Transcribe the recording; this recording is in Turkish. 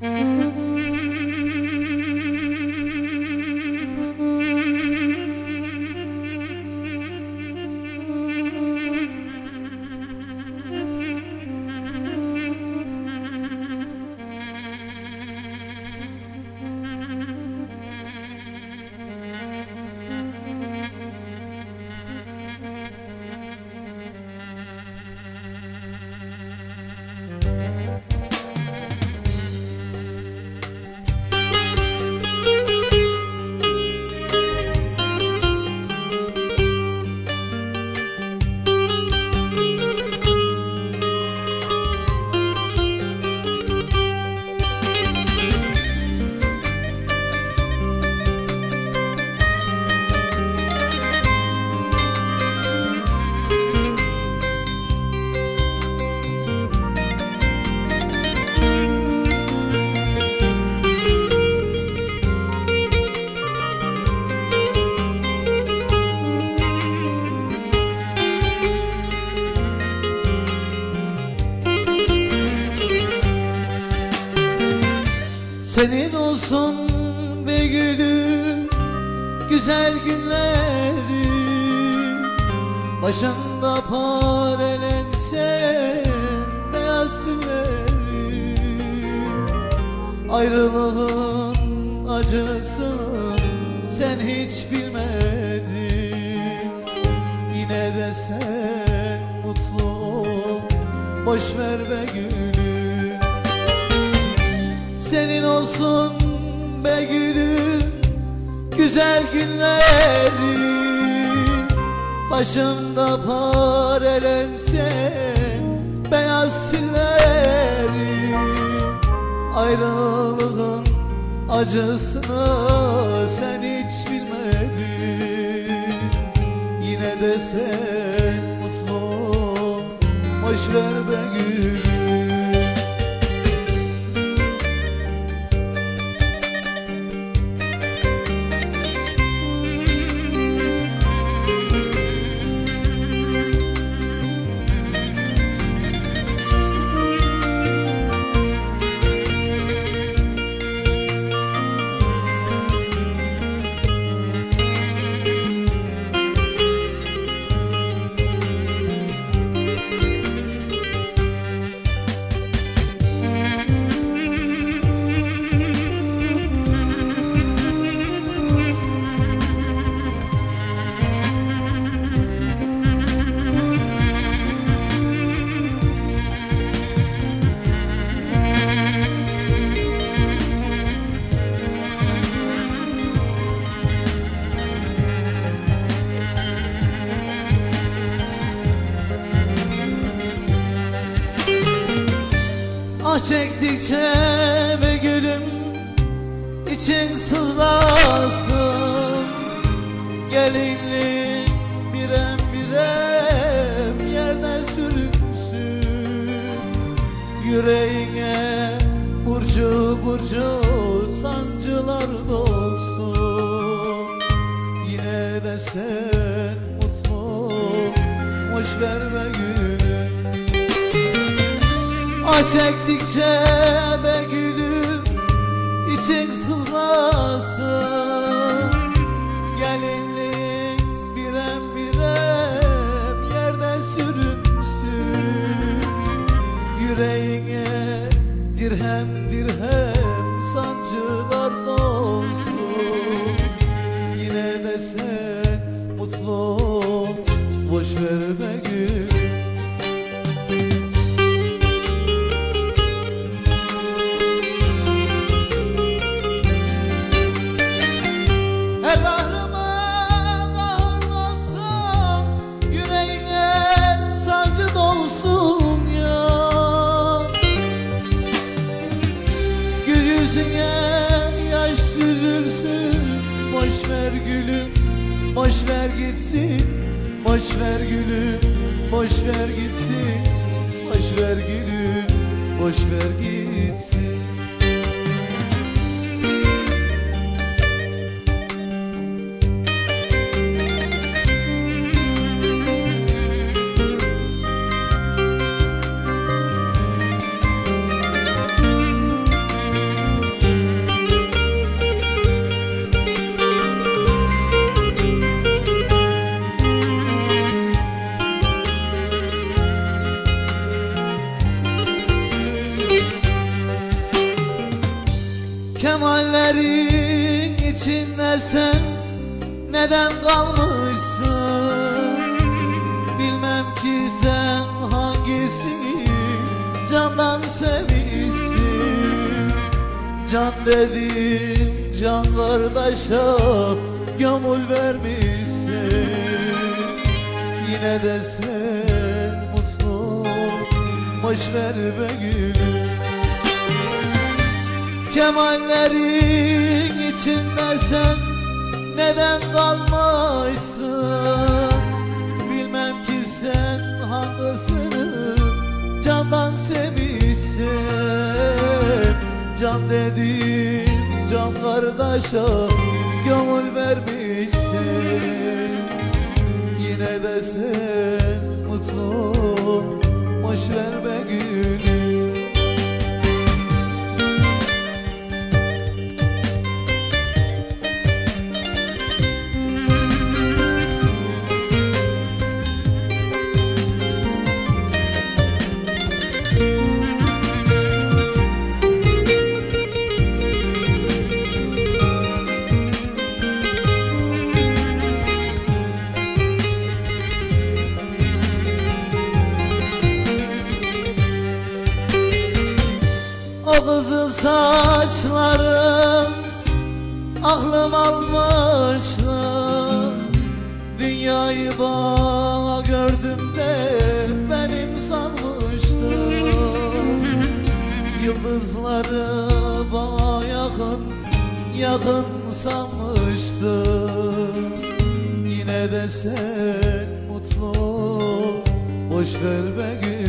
Senin olsun be gülüm güzel günleri. Başında parelense beyaz tülleri Ayrılığın acısını sen hiç bilmedin. Yine de sen mutlu ol boş ver be gülüm. Senin olsun be gülüm güzel günleri. Başımda parelensen beyaz tülleri Ayrılığın acısını sen hiç bilmedin. Yine de sen mutlu ol, boş ver be gülüm Ah çektikçe be gülüm için sızlasın Gelinlik birem birem yerden sürünsün Yüreğine burcu burcu sancılar dolsun. Yine de sen mutlu boş verme gülüm çektikçe be gülüm için sızlasın. Gelinlik birem birem yerden sürünsün. Yüreğine dirhem dirhem sancılar dolsun. Yine de sen mutlu boş verme gülüm Boş ver gitsin Boş ver gülüm Boş ver gitsin. Boş ver gülüm Boş ver gitsin dersen neden kalmışsın? Bilmem ki sen hangisini candan sevmişsin. Can dedim can kardeşe gönül vermişsin. Yine de sen mutlu boş ver be gülüm. Kemallerin içinde sen neden kalmışsın? Bilmem ki sen hangisini candan sevmişsin. Can dedim can kardeşe gönül vermişsin. Yine de sen mutlu boş ver be gülüm O kızıl saçların aklım almıştı Dünyayı bana gördüm de benim sanmıştım Yıldızları bana yakın yakın sanmıştım Yine de sen mutlu boş ver be gülüm